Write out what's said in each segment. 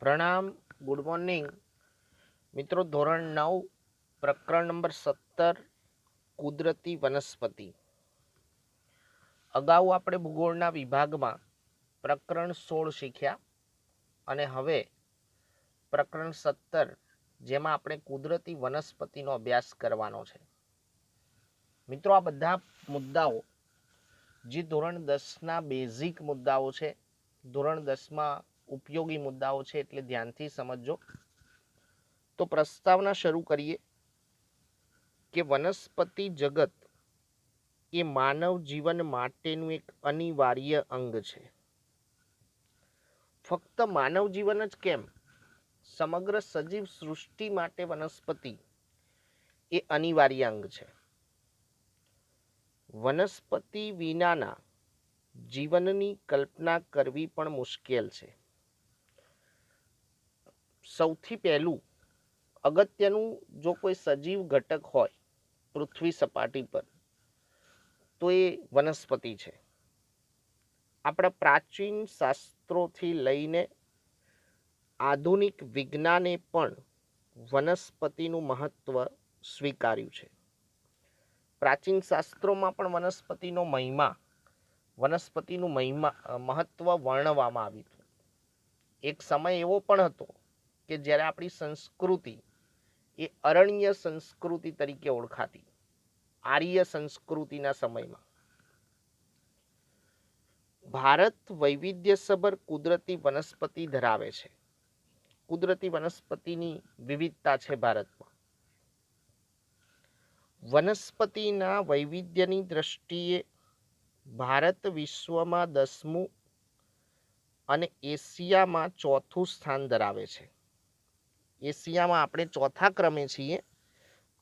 પ્રણામ, good morning. મિત્રો, ધોરણ નવ, પ્રકરણ નંબર સત્તર, કુદરતી વનસ્પતિ. અગાઉ આપણે ભૂગોળના વિભાગમાં પ્રકરણ સોળ શીખ્યા અને હવે પ્રકરણ સત્તર, જેમાં આપણે કુદરતી વનસ્પતિનો અભ્યાસ કરવાનો છે. મિત્રો, આ બધા મુદ્દાઓ, જે ધોરણ દસના બેઝિક મુદ્દાઓ છે, ધોરણ દસમાં ઉપયોગી મુદ્દાઓ છે એટલે ધ્યાનથી સમજજો. તો પ્રસ્તાવના શરૂ કરીએ કે વનસ્પતિ જગત એ માનવ જીવન માટેનું એક અનિવાર્ય અંગ છે. ફક્ત માનવ જીવન જ કેમ? સમગ્ર સજીવ સૃષ્ટિ માટે વનસ્પતિ એ અનિવાર્ય અંગ છે. વનસ્પતિ વિનાના જીવનની કલ્પના કરવી પણ મુશ્કેલ છે. સૌથી પહેલું, અગત્યનું જો કોઈ સજીવ ઘટક હોય પૃથ્વી સપાટી પર, તો એ વનસ્પતિ છે. આપણા પ્રાચીન શાસ્ત્રોથી લઈને આધુનિક વિજ્ઞાને પણ વનસ્પતિનું મહત્વ સ્વીકાર્યું છે. પ્રાચીન શાસ્ત્રોમાં પણ વનસ્પતિનો મહિમા, વનસ્પતિનું મહિમા મહત્વ વર્ણવવામાં આવ્યું હતું. એક સમય એવો પણ હતો કે જ્યારે આપણી સંસ્કૃતિ એ અરણ્ય સંસ્કૃતિ તરીકે ઓળખાતી, આર્ય સંસ્કૃતિના સમયમાં. ભારત વૈવિધ્યસભર કુદરતી વનસ્પતિ ધરાવે છે. કુદરતી વનસ્પતિની વિવિધતા છે ભારતમાં. વનસ્પતિના વૈવિધ્યની દ્રષ્ટિએ ભારત વિશ્વમાં દસમું અને એશિયામાં ચોથું સ્થાન ધરાવે છે. એશિયામાં આપણે ચોથા ક્રમે છીએ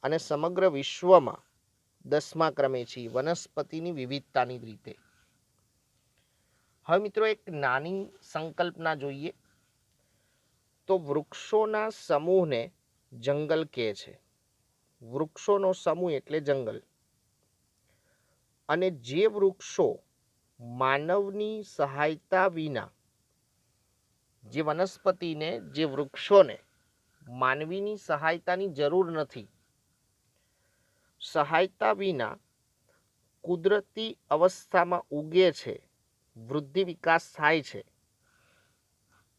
અને સમગ્ર વિશ્વમાં દસમા ક્રમે છીએ, વનસ્પતિની વિવિધતાની રીતે. હવે મિત્રો એક નાની સંકલ્પના જોઈએ. તો વૃક્ષોના સમૂહને જંગલ કહે છે. વૃક્ષોનો સમૂહ એટલે જંગલ. અને જે વૃક્ષો માનવની સહાયતા વિના, જે વનસ્પતિને, જે વૃક્ષોને માનવીની સહાયતાની જરૂર નથી. સહાયતા વિના કુદરતી અવસ્થામાં ઉગે છે, વૃદ્ધિ વિકાસ થાય છે.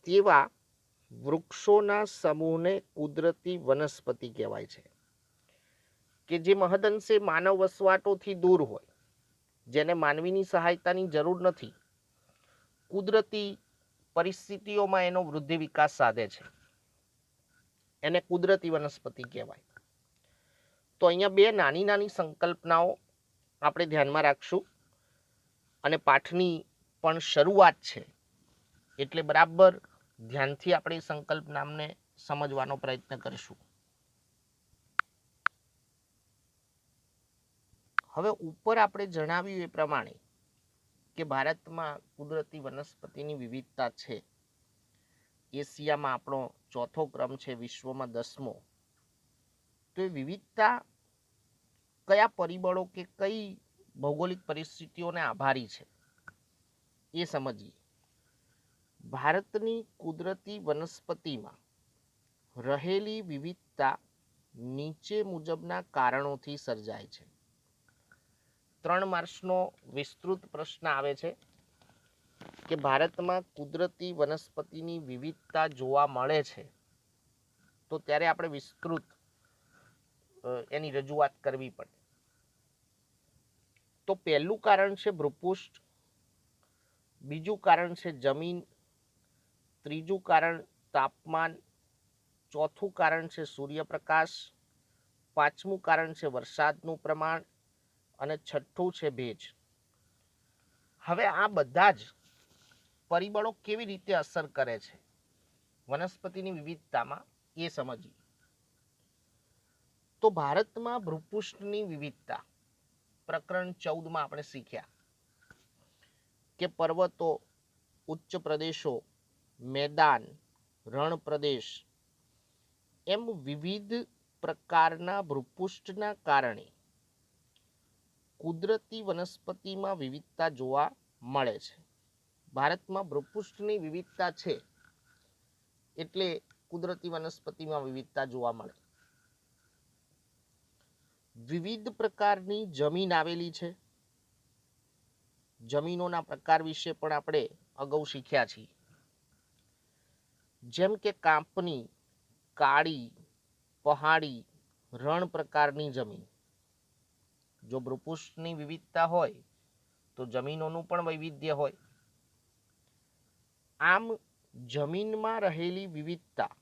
તેવા વૃક્ષોના સમૂહને કુદરતી વનસ્પતિ કહેવાય છે, કે જે મહદઅંશે માનવ વસવાટોથી દૂર હોય, જેને માનવીની સહાયતાની જરૂર નથી. કુદરતી પરિસ્થિતિઓમાં એનો વૃદ્ધિ વિકાસ સાધે છે. એને કુદરતી વનસ્પતિ કહેવાય. તો અહીંયા બે નાની નાની સંકલ્પનાઓ આપણે ધ્યાનમાં રાખશું. અને પાઠની પણ શરૂઆત છે. એટલે બરાબર ધ્યાનથી આપણે સંકલ્પ નામને સમજવાનો પ્રયત્ન કરીશું. હવે ઉપર આપણે જણાવ્યું એ પ્રમાણે કે ભારતમાં કુદરતી વનસ્પતિની વિવિધતા છે. એશિયામાં આપણો ચોથો ક્રમ છે વિશ્વમાં દસમો. તો એ વિવિધતા કયા પરિબળો કે કઈ ભૌગોલિક પરિસ્થિતિઓને આભારી છે? એ સમજીએ. ભારતની કુદરતી વનસ્પતિમાં રહેલી વિવિધતા નીચે મુજબના કારણોથી સર્જાય છે. ત્રણ માર્ક્સનો વિસ્તૃત પ્રશ્ન આવે છે. કે ભારતમાં કુદરતી વનસ્પતિની વિવિધતા જોવા મળે છે, તો ત્યારે આપણે વિસ્તૃત એની રજૂઆત કરવી પડે. તો પહેલું કારણ છે ભૂપૃષ્ઠ, બીજું કારણ છે જમીન, ત્રીજું કારણ તાપમાન, ચોથું કારણ છે સૂર્યપ્રકાશ, પાંચમું કારણ છે વરસાદનું પ્રમાણ અને છઠ્ઠું છે ભેજ. હવે આ બધા જ પરિબળો કેવી રીતે અસર કરે છે? વનસ્પતિની વિવિધતામાં એ સમજીએ. તો ભારતમાં ભૃપુષ્ઠની વિવિધતા, પ્રકરણ ચૌદમાં આપણે શીખ્યા કે પર્વતો, ઉચ્ચ પ્રદેશો, મેદાન રણ પ્રદેશ એમ વિવિધ પ્રકારના ભૃપુષ્ઠના કારણે કુદરતી વનસ્પતિમાં વિવિધતા જોવા મળે છે. ભારતમાં ભૃપુષ્ઠની વિવિધતા છે એટલે કુદરતી વનસ્પતિમાં વિવિધતા જોવા મળે. વિવિધ પ્રકારની જમીન આવેલી છે. જમીનોના પ્રકાર વિશે પણ આપણે અગાઉ શીખ્યા છીએ. જેમ કે કાંપની, કાળી, પહાડી, રણ પ્રકારની જમીન. જો ભૃપુષ્ઠની વિવિધતા હોય તો જમીનોનું પણ વૈવિધ્ય હોય. આમ જમીનમાં રહેલી વિવિધતા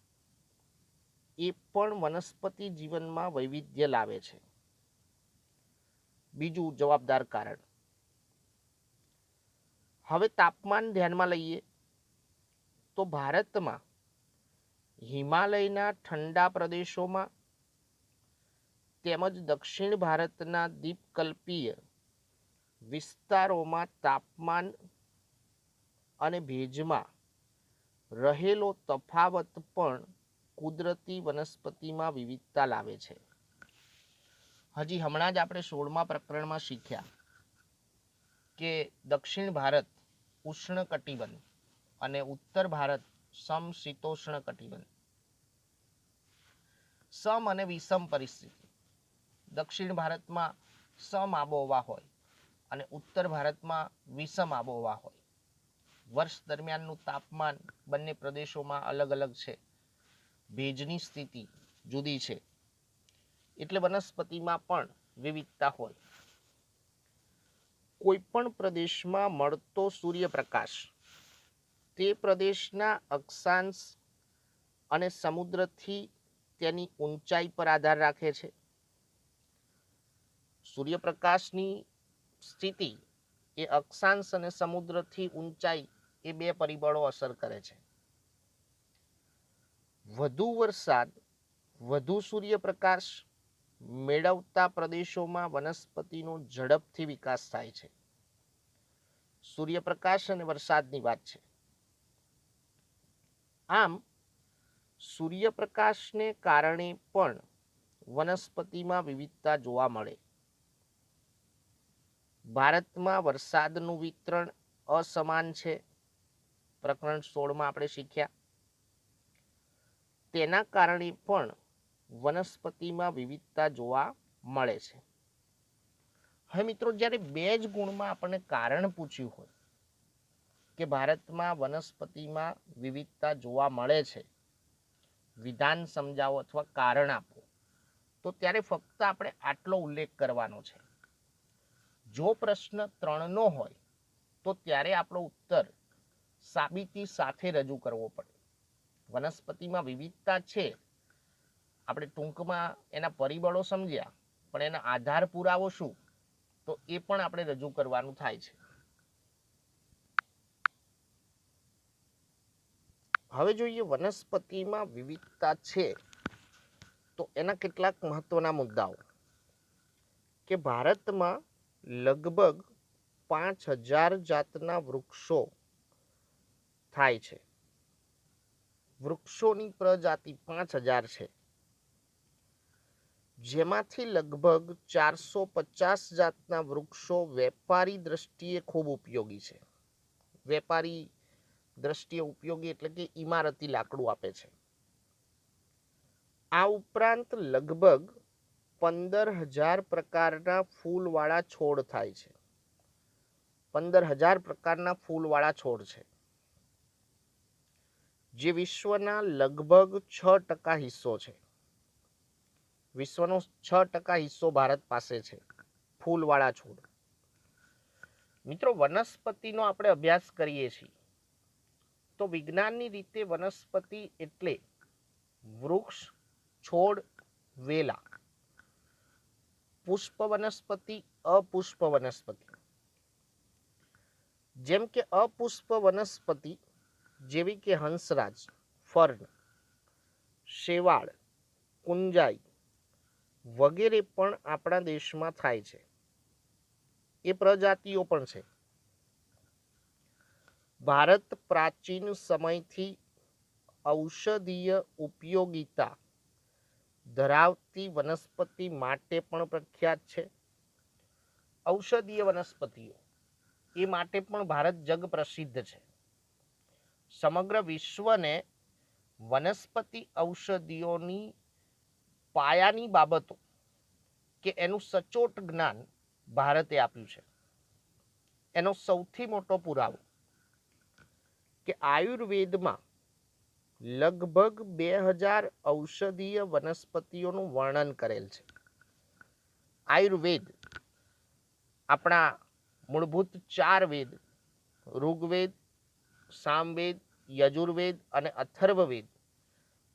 એ પણ વનસ્પતિ જીવનમાં વૈવિધ્ય લાવે છે. બીજું જવાબદાર કારણ. હવે તાપમાન ધ્યાનમાં લઈએ તો ભારતમાં હિમાલયના ઠંડા પ્રદેશોમાં તેમજ દક્ષિણ ભારતના દ્વીપકલ્પીય વિસ્તારોમાં તાપમાન અને ભેજમાં રહેલો તફાવત પણ કુદરતી વનસ્પતિમાં વિવિધતા લાવે છે. હજી હમણાં જ આપણે સોળમા પ્રકરણમાં શીખ્યા કે દક્ષિણ ભારત ઉષ્ણ કટિબંધ અને ઉત્તર ભારત સમશીતોષ્ણ કટિબંધ સમ અને વિષમ પરિસ્થિતિ. દક્ષિણ ભારતમાં સમ આબોહવા હોય અને ઉત્તર ભારતમાં વિષમ આબોહવા હોય. વર્ષ દરમિયાનનું તાપમાન બંને પ્રદેશોમાં અલગ અલગ છે. ભેજની સ્થિતિ જુદી છે. એટલે વનસ્પતિમાં પણ વિવિધતા હોય. કોઈ પણ પ્રદેશમાં મળતો સૂર્યપ્રકાશ તે પ્રદેશના અક્ષાંશ અને સમુદ્રથી તેની ઊંચાઈ પર આધાર રાખે છે. સૂર્યપ્રકાશની સ્થિતિ એ અક્ષાંશ અને સમુદ્રથી ઊંચાઈ એ બે પરિબળો અસર કરે છે. વધુ વરસાદ, વધુ સૂર્યપ્રકાશ મેળવતા પ્રદેશોમાં વનસ્પતિનો ઝડપથી વિકાસ થાય છે. સૂર્યપ્રકાશ અને વરસાદની વાત છે. આમ, સૂર્યપ્રકાશને કારણે પણ વનસ્પતિમાં વિવિધતા જોવા મળે. ભારતમાં વરસાદનું વિતરણ અસમાન છે. પ્રકરણ સોળમાં આપણે શીખ્યા. તેના કારણે પણ વનસ્પતિમાં વિવિધતા જોવા મળે છે. હવે મિત્રો, જ્યારે બે જ ગુણમાં આપણને કારણ પૂછ્યું હોય કે ભારતમાં વનસ્પતિમાં વિવિધતા જોવા મળે છે, વિધાન સમજાવો અથવા કારણ આપો, તો ત્યારે ફક્ત આપણે આટલો ઉલ્લેખ કરવાનો છે. જો પ્રશ્ન ત્રણનો હોય, તો ત્યારે આપણો ઉત્તર સાબિતી સાથે રજૂ કરવો પડે. વનસ્પતિમાં વિવિધતા છે. આપણે ટૂંકમાં એના પરિબળો સમજ્યા, પણ એના આધાર પુરાવો શું? તો એ પણ આપણે રજૂ કરવાનું થાય છે. હવે જોઈએ વનસ્પતિમાં વિવિધતા છે. તો એના કેટલાક મહત્વના મુદ્દાઓ. કે ભારતમાં લગભગ પાંચ હજાર જાતના વૃક્ષો થાય છે. વૃક્ષોની પ્રજાતિ પાંચ હજાર છે. જેમાંથી લગભગ ચારસો પચાસ જાતના વૃક્ષો વેપારી દ્રષ્ટિએ ખૂબ ઉપયોગી છે. વેપારી દ્રષ્ટિએ ઉપયોગી એટલે કે ઇમારતી લાકડું આપે છે. આ ઉપરાંત લગભગ પંદર હજાર પ્રકારના ફૂલવાળા છોડ થાય છે. પંદર હજાર પ્રકારના ફૂલવાળા છોડ છે. જે વિશ્વના લગભગ છ ટકા હિસ્સો છે. વિશ્વનો છ ટકા હિસ્સો ભારત પાસે છે. ફૂલવાળા છોડ. મિત્રો, વનસ્પતિનો આપણે અભ્યાસ કરીએ છીએ. તો વિજ્ઞાનની રીતે વનસ્પતિ એટલે વૃક્ષ, છોડ, વેલા. પુષ્પ વનસ્પતિ, અપુષ્પ વનસ્પતિ. જેમ કે અપુષ્પ વનસ્પતિ જેવી કે હંસરાજ, ફર્ન, શેવાળ, કુંજાઈ વગેરે પણ આપણા દેશમાં થાય છે. એ પ્રજાતિઓ પણ છે. ભારત પ્રાચીન સમયથી ઔષધીય ઉપયોગિતા ધરાવતી વનસ્પતિ માટે પણ પ્રખ્યાત છે. ઔષધીય વનસ્પતિઓ એ માટે પણ ભારત જગ પ્રસિદ્ધ છે. સમગ્ર વિશ્વને વનસ્પતિ ઔષધિઓની પાયાની બાબતો કે એનું સચોટ જ્ઞાન ભારતે આપ્યું છે. એનો સૌથી મોટો પુરાવો કે આયુર્વેદમાં લગભગ બે હજાર ઔષધીય વનસ્પતિઓનું વર્ણન કરેલ છે. આયુર્વેદ આપણા મૂળભૂત ચાર વેદ, ઋગ્વેદ, સામવેદ યજુર્વેદ અને અથર્વવેદ.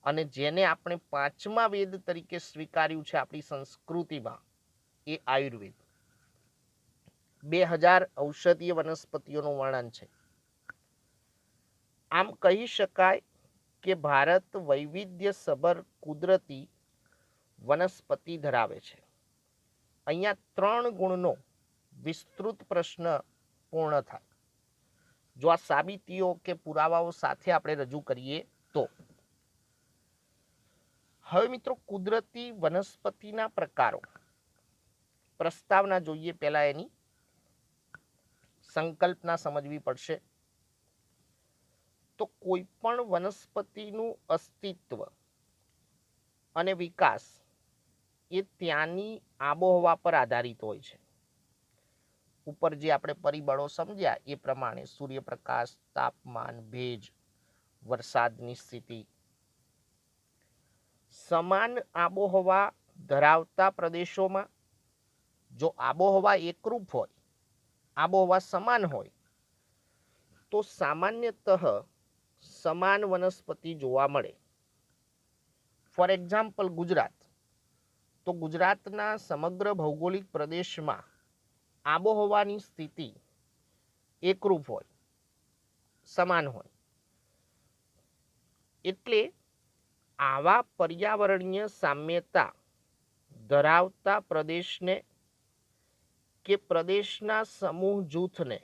અને જેને આપણે પાંચમા વેદ તરીકે સ્વીકાર્યું છે આપણી સંસ્કૃતિમાં, એ આયુર્વેદ. બે હજાર ઔષધીય વનસ્પતિઓનું વર્ણન છે. આમ કહી શકાય કે ભારત વૈવિધ્ય સભર કુદરતી વનસ્પતિ ધરાવે છે. અહીંયા ત્રણ ગુણનો વિસ્તૃત પ્રશ્ન પૂર્ણ થાય. જો આ સાબિતીઓ કે પુરાવાઓ સાથે આપણે રજૂ કરીએ તો? હવે મિત્રો કુદરતી વનસ્પતિના પ્રકારો. પ્રસ્તાવના જોઈએ પહેલા એની. સંકલ્પના સમજવી પડશે. તો કોઈ પણ વનસ્પતિનું અસ્તિત્વ અને વિકાસ એ ત્યાંની આબોહવા પર આધારિત હોય છે. ઉપર જે આપણે પરિબળો સમજ્યા એ પ્રમાણે સૂર્યપ્રકાશ, તાપમાન, ભેજ, વરસાદની સ્થિતિ. સમાન આબોહવા ધરાવતા પ્રદેશોમાં જો આબોહવા એકરૂપ હોય, આબોહવા સમાન હોય, તો સામાન્યતઃ સમાન વનસ્પતિ જોવા મળે. For example Gujarat. તો ગુજરાતના સમગ્ર ભૌગોલિક પ્રદેશમાં આબોહવાની સ્થિતિ એકરૂપ હોય, સમાન હોય. એટલે આવા પર્યાવરણીય સામ્યતા ધરાવતા પ્રદેશને કે પ્રદેશના સમૂહ જૂથને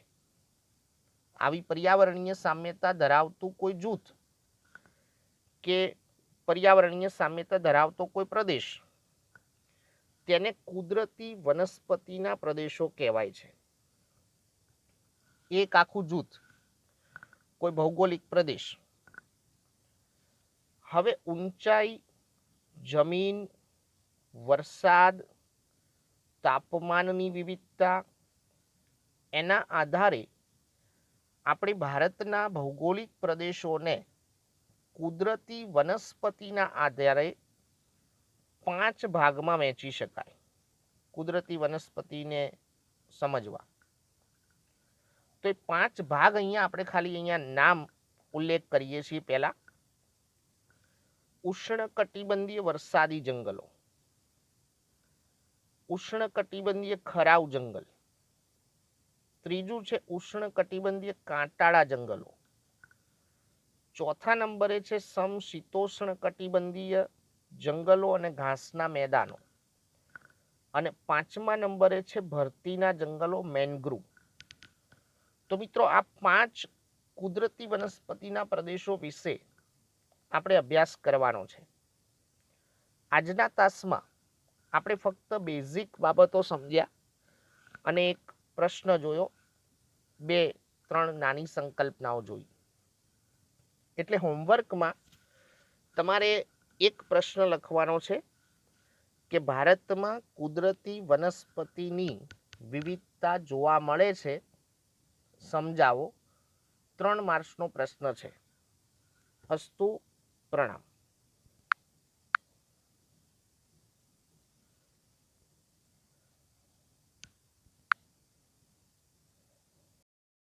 આવી પર્યાવરણીય સામ્યતા ધરાવતું કોઈ જૂથ કે પર્યાવરણીય સામ્યતા ધરાવતો કોઈ પ્રદેશ તેને કુદરતી વનસ્પતિના પ્રદેશો કહેવાય છે. એક આખું જૂથ, કોઈ ભૌગોલિક પ્રદેશ. હવે ઊંચાઈ, જમીન, વરસાદ, તાપમાનની વિવિધતા, એના આધારે આપણે ભારતના ભૌગોલિક પ્રદેશોને કુદરતી વનસ્પતિના આધારે પાંચ ભાગમાં વહેંચી શકાય. કુદરતી વનસ્પતિને સમજવા. તો એ પાંચ ભાગ અહીંયા આપણે ખાલી અહીંયા નામ ઉલ્લેખ કરીએ છીએ પહેલા. ઉષ્ણકટિબંધીય વરસાદી જંગલો. ઉષ્ણકટિબંધીય ખરાવ જંગલ. ત્રીજું છે ઉષ્ણકટિબંધીય કાંટાળા જંગલો. ચોથા નંબરે છે સમશીતોષ્ણ કટિબંધીય જંગલો અને ઘાસના મેદાનો. અને પાંચમા નંબરે છે ભરતીના જંગલો મેનગ્રુવ. તો મિત્રો આ પાંચ કુદરતી વનસ્પતિના પ્રદેશો વિશે આપણે અભ્યાસ કરવાનો છે. આજના તાસમાં આપણે ફક્ત બેઝિક બાબતો સમજ્યા અને એક પ્રશ્ન જોયો. બે, ત્રણ નાની સંકલ્પનાઓ જોઈ. એટલે હોમવર્કમાં તમારે એક પ્રશ્ન લખવાનો છે કે ભારતમાં કુદરતી વનસ્પતિની વિવિધતા જોવા મળે છે? સમજાવો. ત્રણ માર્ક્સનો પ્રશ્ન છે. અસ્તુ પ્રણામ.